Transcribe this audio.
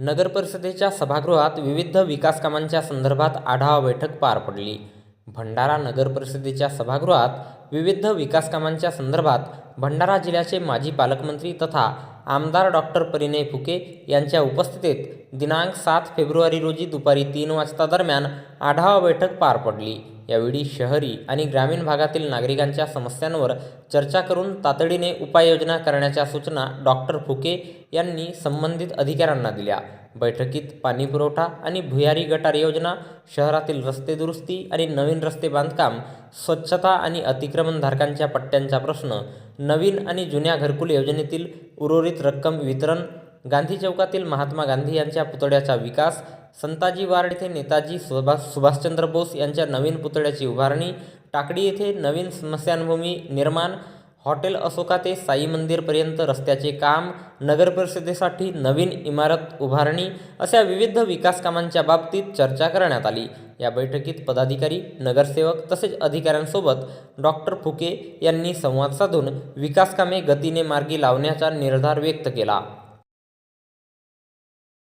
नगर परिषदेच्या सभागृहात विविध विकास कामांच्या संदर्भात आढावा बैठक पार पडली. भंडारा नगर परिषदेच्या सभागृहात विविध विकास कामांच्या संदर्भात भंडारा जिल्ह्याचे माजी पालकमंत्री तथा आमदार डॉक्टर परिणय फुके यांच्या उपस्थितीत दिनांक सात फेब्रुवारी रोजी दुपारी तीन वाजता दरम्यान आढावा बैठक पार पडली. यावेळी शहरी आणि ग्रामीण भागातील नागरिकांच्या समस्यांवर चर्चा करून तातडीने उपाययोजना करण्याच्या सूचना डॉक्टर फुके यांनी संबंधित अधिकाऱ्यांना दिल्या. बैठकीत पाणीपुरवठा आणि भुयारी गटार योजना शहरातील रस्ते दुरुस्ती आणि नवीन रस्ते बांधकाम स्वच्छता आणि अतिक्रमणधारकांच्या पट्ट्यांचा प्रश्न नवीन आणि जुन्या घरकुल योजनेतील उर्वरित रक्कम वितरण गांधी चौकातील महात्मा गांधी यांच्या पुतळ्याचा विकास संताजी वार्ड येथे नेताजी सुभाष सुभाषचंद्र बोस यांच्या नवीन पुतळ्याची उभारणी टाकडी येथे नवीन स्मशानभूमी निर्माण हॉटेल अशोका ते साई मंदिरपर्यंत रस्त्याचे काम नगर परिषदेसाठी नवीन इमारत उभारणी अशा विविध विकास कामांच्या बाबतीत चर्चा करण्यात आली. या बैठकीत पदाधिकारी नगरसेवक तसेच अधिकाऱ्यांसोबत डॉक्टर फुके यांनी संवाद साधून विकास कामे गतीने मार्गी लावण्याचा निर्धार व्यक्त केला.